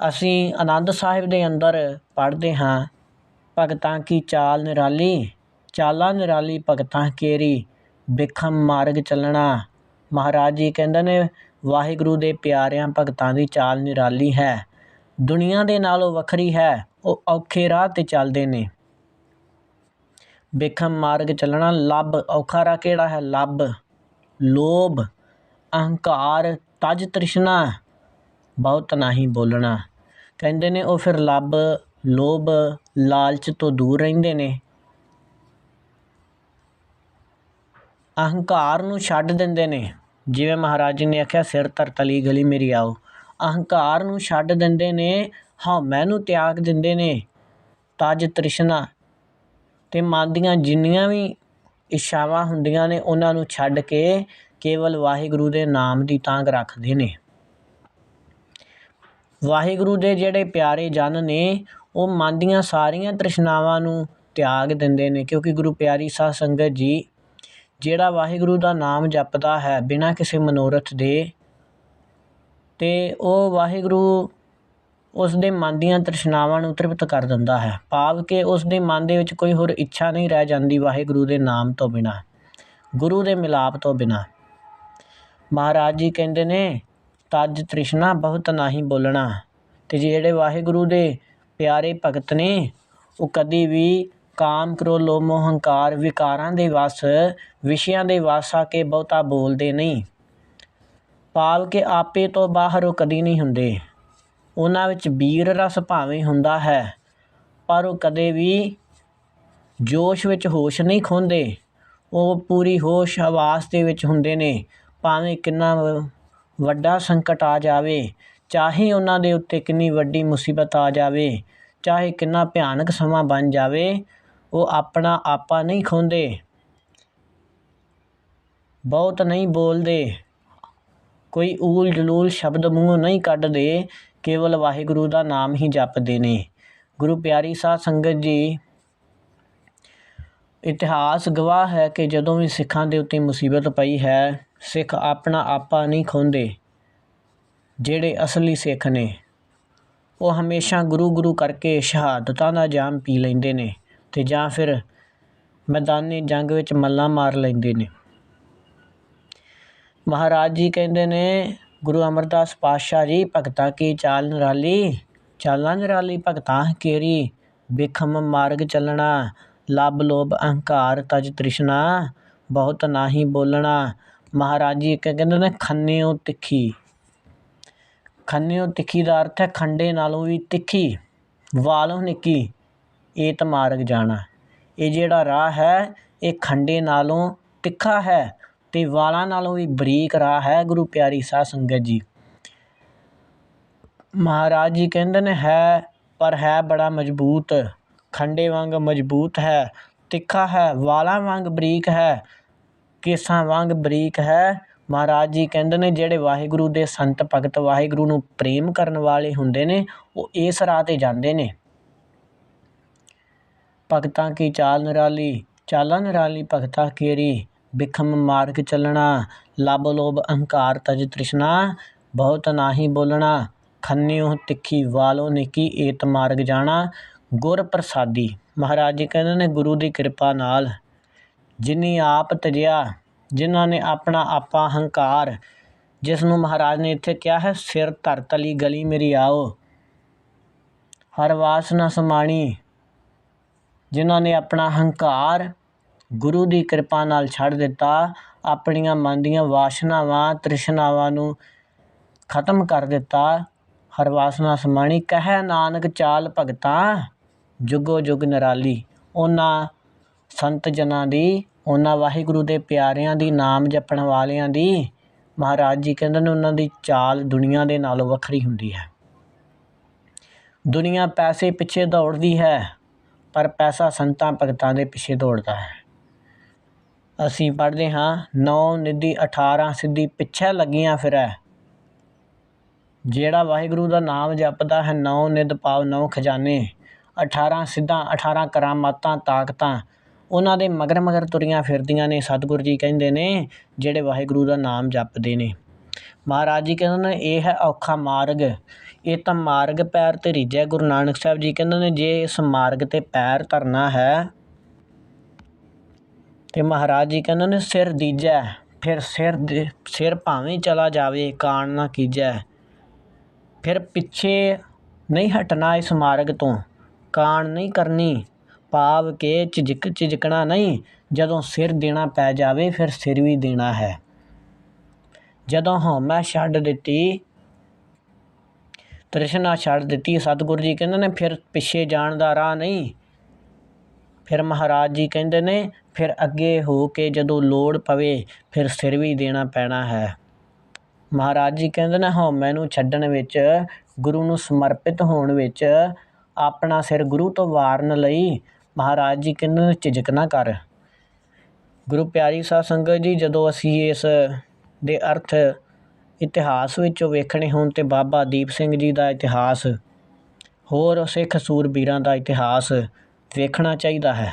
ਅਸੀਂ ਆਨੰਦ ਸਾਹਿਬ ਦੇ ਅੰਦਰ ਪੜ੍ਹਦੇ ਹਾਂ, ਭਗਤਾਂ ਕੀ ਚਾਲ ਨਿਰਾਲੀ? ਚਾਲਾਂ ਨਿਰਾਲੀ ਭਗਤਾਂ ਕੇਰੀ, ਬਿਖਮ ਮਾਰਗ ਚੱਲਣਾ। ਮਹਾਰਾਜ ਜੀ ਕਹਿੰਦੇ ਨੇ, ਵਾਹਿਗੁਰੂ ਦੇ ਪਿਆਰਿਆਂ ਭਗਤਾਂ ਦੀ ਚਾਲ ਨਿਰਾਲੀ ਹੈ। ਦੁਨੀਆ ਦੇ ਨਾਲੋਂ ਵੱਖਰੀ ਹੈ, ਉਹ ਔਖੇ ਰਾਹ ਤੇ ਚੱਲਦੇ ਨੇ। ਬਿਖਮ ਮਾਰਗ ਚੱਲਣਾ, ਲੱਭ ਔਖਾ ਰਾਹ ਕਿਹੜਾ ਹੈ? ਲੱਭ, ਲੋਭ, ਅਹੰਕਾਰ, ਤਜ ਤ੍ਰਿਸ਼ਨਾ। ਬਹੁਤ ਨਹੀਂ ਬੋਲਣਾ। ਕਹਿੰਦੇ ਨੇ ਉਹ ਫਿਰ ਲੱਭ, ਲੋਭ, ਲਾਲਚ ਤੋਂ ਦੂਰ ਰਹਿੰਦੇ ਨੇ। ਅਹੰਕਾਰ ਨੂੰ ਛੱਡ ਦਿੰਦੇ ਨੇ। ਜਿਵੇਂ ਮਹਾਰਾਜ ਜੀ ਨੇ ਆਖਿਆ, ਸਿਰ ਧਰਤਲੀ ਗਲੀ ਮੇਰੀ ਆਓ। ਅਹੰਕਾਰ ਨੂੰ ਛੱਡ ਦਿੰਦੇ ਨੇ ਹਉਮੈ ਨੂੰ ਤਿਆਗ ਦਿੰਦੇ ਨੇ। ਤਜ ਤ੍ਰਿਸ਼ਨਾ ਤੇ ਮਨ ਦੀਆਂ ਜਿੰਨੀਆਂ ਵੀ ਇੱਛਾਵਾਂ ਹੁੰਦੀਆਂ ਨੇ, ਉਹਨਾਂ ਨੂੰ ਛੱਡ ਕੇ ਕੇਵਲ ਵਾਹਿਗੁਰੂ ਦੇ ਨਾਮ ਦੀ ਤਾਂਗ ਰੱਖਦੇ ਨੇ। ਵਾਹਿਗੁਰੂ ਦੇ ਜਿਹੜੇ ਪਿਆਰੇ ਜਨ ਨੇ, ਉਹ ਮਨ ਦੀਆਂ ਸਾਰੀਆਂ ਤ੍ਰਿਸ਼ਨਾਵਾਂ ਨੂੰ ਤਿਆਗ ਦਿੰਦੇ ਨੇ, ਕਿਉਂਕਿ ਗੁਰੂ ਪਿਆਰੀ ਸਾਧ ਸੰਗਤ ਜੀ, ਜਿਹੜਾ ਵਾਹਿਗੁਰੂ ਦਾ ਨਾਮ ਜਪਦਾ ਹੈ ਬਿਨਾਂ ਕਿਸੇ ਮਨੋਰਥ ਦੇ ਅਤੇ ਉਹ ਵਾਹਿਗੁਰੂ ਉਸ ਦੇ ਮਨ ਦੀਆਂ ਤ੍ਰਿਸ਼ਨਾਵਾਂ ਨੂੰ ਤ੍ਰਿਪਤ ਕਰ ਦਿੰਦਾ ਹੈ। ਭਾਵ ਕਿ ਉਸ ਦੇ ਮਨ ਦੇ ਵਿੱਚ ਕੋਈ ਹੋਰ ਇੱਛਾ ਨਹੀਂ ਰਹਿ ਜਾਂਦੀ ਵਾਹਿਗੁਰੂ ਦੇ ਨਾਮ ਤੋਂ ਬਿਨਾਂ, ਗੁਰੂ ਦੇ ਮਿਲਾਪ ਤੋਂ ਬਿਨਾਂ। ਮਹਾਰਾਜ ਜੀ ਕਹਿੰਦੇ ਨੇ ਤਜ ਤ੍ਰਿਸ਼ਨਾ ਬਹੁਤ ਨਹੀਂ ਬੋਲਣਾ। ਅਤੇ ਜਿਹੜੇ ਵਾਹਿਗੁਰੂ ਦੇ ਪਿਆਰੇ ਭਗਤ ਨੇ, ਉਹ ਕਦੀ ਵੀ ਕਾਮ ਕ੍ਰੋਧ, ਲੋਭ, ਮੋਹ, ਹੰਕਾਰ, ਵਿਕਾਰਾਂ ਦੇ ਵਸ, ਵਿਸ਼ਿਆਂ ਦੇ ਵਸ ਆ ਕੇ ਬਹੁਤਾ ਬੋਲਦੇ ਨਹੀਂ। ਪਾਲ ਕੇ ਆਪੇ ਤੋਂ ਬਾਹਰ ਉਹ ਕਦੀ ਨਹੀਂ ਹੁੰਦੇ। ਉਹਨਾਂ ਵਿੱਚ ਵੀਰ ਰਸ ਭਾਵੇਂ ਹੁੰਦਾ ਹੈ, ਪਰ ਉਹ ਕਦੇ ਵੀ ਜੋਸ਼ ਵਿੱਚ ਹੋਸ਼ ਨਹੀਂ ਖੋਂਦੇ ਉਹ ਪੂਰੀ ਹੋਸ਼ ਹਵਾਸ ਦੇ ਵਿੱਚ ਹੁੰਦੇ ਨੇ, ਭਾਵੇਂ ਕਿੰਨਾ ਵੱਡਾ ਸੰਕਟ ਆ ਜਾਵੇ, ਚਾਹੇ ਉਹਨਾਂ ਦੇ ਉੱਤੇ ਕਿੰਨੀ ਵੱਡੀ ਮੁਸੀਬਤ ਆ ਜਾਵੇ, ਚਾਹੇ ਕਿੰਨਾ ਭਿਆਨਕ ਸਮਾਂ ਬਣ ਜਾਵੇ, ਉਹ ਆਪਣਾ ਆਪਾ ਨਹੀਂ ਖੋਂਦੇ। ਬਹੁਤ ਨਹੀਂ ਬੋਲਦੇ। ਕੋਈ ਊਲ ਜਲੂਲ ਸ਼ਬਦ ਮੂੰਹੋਂ ਨਹੀਂ ਕੱਢਦੇ, ਕੇਵਲ ਵਾਹਿਗੁਰੂ ਦਾ ਨਾਮ ਹੀ ਜਪਦੇ ਨੇ। ਗੁਰੂ ਪਿਆਰੀ ਸਾਧ ਸੰਗਤ ਜੀ, ਇਤਿਹਾਸ ਗਵਾਹ ਹੈ ਕਿ ਜਦੋਂ ਵੀ ਸਿੱਖਾਂ ਦੇ ਉੱਤੇ ਮੁਸੀਬਤ ਪਈ ਹੈ ਸਿੱਖ ਆਪਣਾ ਆਪਾ ਨਹੀਂ ਖੋਂਦੇ, ਜਿਹੜੇ ਅਸਲੀ ਸਿੱਖ ਨੇ। ਉਹ ਹਮੇਸ਼ਾ ਗੁਰੂ ਗੁਰੂ ਕਰਕੇ ਸ਼ਹਾਦਤਾਂ ਦਾ ਜਾਮ ਪੀ ਲੈਂਦੇ ਨੇ ਤੇ ਜਾਂ ਫਿਰ ਮੈਦਾਨੀ ਜੰਗ ਵਿੱਚ ਮੱਲਾਂ ਮਾਰ ਲੈਂਦੇ ਨੇ। ਮਹਾਰਾਜ ਜੀ ਕਹਿੰਦੇ ਨੇ, ਗੁਰੂ ਅਮਰਦਾਸ ਪਾਤਸ਼ਾਹ ਜੀ, ਭਗਤਾ ਕੀ ਚਾਲ ਨਿਰਾਲੀ? ਚਾਲਾਂ ਨਿਰਾਲੀ ਭਗਤਾਂ ਕੇਰੀ? ਬਿਖਮ ਮਾਰਗ ਚੱਲਣਾ, ਲੱਭ ਲੋਭ ਅਹੰਕਾਰ ਤਜ ਤ੍ਰਿਸ਼ਨਾ, ਬਹੁਤ ਨਾਹੀ ਬੋਲਣਾ ਮਹਾਰਾਜ ਜੀ ਇੱਕ ਕਹਿੰਦੇ ਨੇ, ਖੰਨਿਓ ਤਿੱਖੀ। ਖੰਨਿਓ ਤਿੱਖੀ ਦਾ ਅਰਥ ਹੈ ਖੰਡੇ ਨਾਲੋਂ ਵੀ ਤਿੱਖੀ, ਵਾਲੋਂ ਨਿੱਕੀ ਏਤ ਮਾਰਗ ਜਾਣਾ। ਇਹ ਜਿਹੜਾ ਰਾਹ ਹੈ, ਇਹ ਖੰਡੇ ਨਾਲੋਂ ਤਿੱਖਾ ਹੈ ਤੇ ਵਾਲਾਂ ਨਾਲੋਂ ਵੀ ਬਰੀਕ ਰਾਹ ਹੈ, ਗੁਰੂ ਪਿਆਰੀ ਸਾਧ ਸੰਗਤ ਜੀ। ਮਹਾਰਾਜ ਜੀ ਕਹਿੰਦੇ ਨੇ, ਹੈ, ਪਰ ਹੈ ਬੜਾ ਮਜ਼ਬੂਤ। ਖੰਡੇ ਵਾਂਗ ਮਜ਼ਬੂਤ ਹੈ, ਤਿੱਖਾ ਹੈ, ਵਾਲਾਂ ਵਾਂਗ ਬਰੀਕ ਹੈ ਕੇਸਾਂ ਵਾਂਗ ਬਰੀਕ ਹੈ। ਮਹਾਰਾਜ ਜੀ ਕਹਿੰਦੇ ਨੇ, ਜਿਹੜੇ ਵਾਹਿਗੁਰੂ ਦੇ ਸੰਤ ਭਗਤ ਵਾਹਿਗੁਰੂ ਨੂੰ ਪ੍ਰੇਮ ਕਰਨ ਵਾਲੇ ਹੁੰਦੇ ਨੇ, ਉਹ ਇਸ ਰਾਹ ਤੇ ਜਾਂਦੇ ਨੇ। ਭਗਤਾਂ ਕੀ ਚਾਲ ਨਿਰਾਲੀ? ਚਾਲਾਂ ਨਿਰਾਲੀ ਭਗਤਾ ਕੇਰੀ? ਬਿਖਮ ਮਾਰਗ ਚੱਲਣਾ, ਲੱਭ ਲੋਭ ਅਹੰਕਾਰ ਤਜ ਤ੍ਰਿਸ਼ਨਾ, ਬਹੁਤ ਨਾਹੀ ਬੋਲਣਾ ਖੰਨਿਓ ਤਿੱਖੀ ਵਾਲੋ ਨਿੱਕੀ ਏਤ ਮਾਰਗ ਜਾਣਾ, ਗੁਰ ਪ੍ਰਸਾਦੀ। ਮਹਾਰਾਜ ਜੀ ਕਹਿੰਦੇ ਨੇ, ਗੁਰੂ ਦੀ ਕਿਰਪਾ ਨਾਲ ਜਿਨੀ ਆਪ ਤਜਿਆ, ਜਿਨ੍ਹਾਂ ਨੇ ਆਪਣਾ ਆਪਾ ਹੰਕਾਰ, ਜਿਸ ਨੂੰ ਮਹਾਰਾਜ ਨੇ ਇੱਥੇ ਕਿਹਾ ਹੈ, ਸਿਰ ਧਰ ਤਲੀ ਗਲੀ ਮੇਰੀ ਆਓ। ਹਰ ਵਾਸਨਾ ਸਮਾਣੀ, ਜਿਨ੍ਹਾਂ ਨੇ ਆਪਣਾ ਹੰਕਾਰ ਗੁਰੂ ਦੀ ਕਿਰਪਾ ਨਾਲ ਛੱਡ ਦਿੱਤਾ, ਆਪਣੀਆਂ ਮਨ ਦੀਆਂ ਵਾਸ਼ਨਾਵਾਂ, ਤ੍ਰਿਸ਼ਨਾਵਾਂ ਨੂੰ ਖਤਮ ਕਰ ਦਿੱਤਾ। ਹਰ ਵਾਸਨਾ ਸਮਾਣੀ, ਕਹਿ ਨਾਨਕ ਚਾਲ ਭਗਤਾਂ, ਜੁਗੋ ਜੁਗ ਨਿਰਾਲੀ, ਉਹਨਾਂ ਸੰਤ ਜਨਾਂ ਦੀ ਉਹਨਾਂ ਵਾਹਿਗੁਰੂ ਦੇ ਪਿਆਰਿਆਂ ਦੀ ਨਾਮ ਜਪਣ ਵਾਲਿਆਂ ਦੀ, ਮਹਾਰਾਜ ਜੀ ਕਹਿੰਦੇ ਨੇ ਉਹਨਾਂ ਦੀ ਚਾਲ ਦੁਨੀਆ ਦੇ ਨਾਲੋਂ ਵੱਖਰੀ ਹੁੰਦੀ ਹੈ। ਦੁਨੀਆ ਪੈਸੇ ਪਿੱਛੇ ਦੌੜਦੀ ਹੈ, ਪਰ ਪੈਸਾ ਸੰਤਾਂ ਭਗਤਾਂ ਦੇ ਪਿੱਛੇ ਦੌੜਦਾ ਹੈ। ਅਸੀਂ ਪੜ੍ਹਦੇ ਹਾਂ, ਨੌ ਨਿਧੀ 18 ਸਿੱਧੀ ਪਿੱਛੇ ਲੱਗੀਆਂ ਫਿਰੈ। ਜਿਹੜਾ ਵਾਹਿਗੁਰੂ ਦਾ ਨਾਮ ਜਪਦਾ ਹੈ, ਨੌ ਨਿਧ ਪਾਵ ਨੌ ਖਜ਼ਾਨੇ। 18 ਸਿੱਧਾਂ 18 ਕਰਾਮਾਤਾਂ, ਤਾਕਤਾਂ ਉਹਨਾਂ ਦੇ ਮਗਰ ਮਗਰ ਤੁਰੀਆਂ ਫਿਰਦੀਆਂ ਨੇ, ਸਤਿਗੁਰੂ ਜੀ ਕਹਿੰਦੇ ਨੇ, ਜਿਹੜੇ ਵਾਹਿਗੁਰੂ ਦਾ ਨਾਮ ਜਪਦੇ ਨੇ। ਮਹਾਰਾਜ ਜੀ ਕਹਿੰਦੇ ਨੇ, ਇਹ ਹੈ ਔਖਾ ਮਾਰਗ। ਇਹ ਤਾਂ ਮਾਰਗ ਪੈਰ ਤੇ ਰੀਝੈ ਗੁਰੂ ਨਾਨਕ ਸਾਹਿਬ ਜੀ ਕਹਿੰਦੇ ਨੇ, ਜੇ ਇਸ ਮਾਰਗ ਤੇ ਪੈਰ ਧਰਨਾ ਹੈ, ਤੇ ਮਹਾਰਾਜ ਜੀ ਕਹਿੰਦੇ ਨੇ, ਸਿਰ ਦੀਜੈ, ਫਿਰ ਸਿਰ ਦੇ, ਸਿਰ ਭਾਵੇਂ ਚਲਾ ਜਾਵੇ, ਕਾਣ ਨਾ ਕੀਜੈ। ਫਿਰ ਪਿੱਛੇ ਨਹੀਂ ਹਟਣਾ ਇਸ ਮਾਰਗ ਤੋਂ, ਕਾਣ ਨਹੀਂ ਕਰਨੀ। ਪਾਵ ਕੇ ਝਿਜਕ ਝਿਜਕਣਾ ਨਹੀਂ। ਜਦੋਂ ਸਿਰ ਦੇਣਾ ਪੈ ਜਾਵੇ, ਫਿਰ ਸਿਰ ਵੀ ਦੇਣਾ ਹੈ। ਜਦੋਂ ਹਉਮੈ ਛੱਡ ਦਿੱਤੀ, ਤ੍ਰਿਸ਼ਨਾ ਛੱਡ ਦਿੱਤੀ, ਸਤਿਗੁਰੂ ਜੀ ਕਹਿੰਦੇ ਨੇ, ਫਿਰ ਪਿੱਛੇ ਜਾਣ ਦਾ ਰਾਹ ਨਹੀਂ। ਫਿਰ ਮਹਾਰਾਜ ਜੀ ਕਹਿੰਦੇ ਨੇ, ਫਿਰ ਅੱਗੇ ਹੋ ਕੇ ਜਦੋਂ ਲੋੜ ਪਵੇ, ਫਿਰ ਸਿਰ ਵੀ ਦੇਣਾ ਪੈਣਾ ਹੈ। ਮਹਾਰਾਜ ਜੀ ਕਹਿੰਦੇ ਨੇ, ਹਉਮੈ ਨੂੰ ਛੱਡਣ ਵਿੱਚ, ਗੁਰੂ ਨੂੰ ਸਮਰਪਿਤ ਹੋਣ ਵਿੱਚ ਆਪਣਾ ਸਿਰ ਗੁਰੂ ਤੋਂ ਵਾਰਨ ਲਈ ਮਹਾਰਾਜ ਜੀ ਕਹਿੰਦੇ ਝਿਜਕ ਨਾ ਕਰ। ਗੁਰੂ ਪਿਆਰੀ ਸਾਧ ਸੰਗਤ ਜੀ, ਜਦੋਂ ਅਸੀਂ ਇਸ ਦੇ ਅਰਥ ਇਤਿਹਾਸ ਵਿੱਚੋਂ ਵੇਖਣੇ ਹੋਣ ਤੇ ਬਾਬਾ ਦੀਪ ਸਿੰਘ ਜੀ ਦਾ ਇਤਿਹਾਸ ਹੋਰ ਸਿੱਖ ਸੂਰਬੀਰਾਂ ਦਾ ਇਤਿਹਾਸ ਵੇਖਣਾ ਚਾਹੀਦਾ ਹੈ।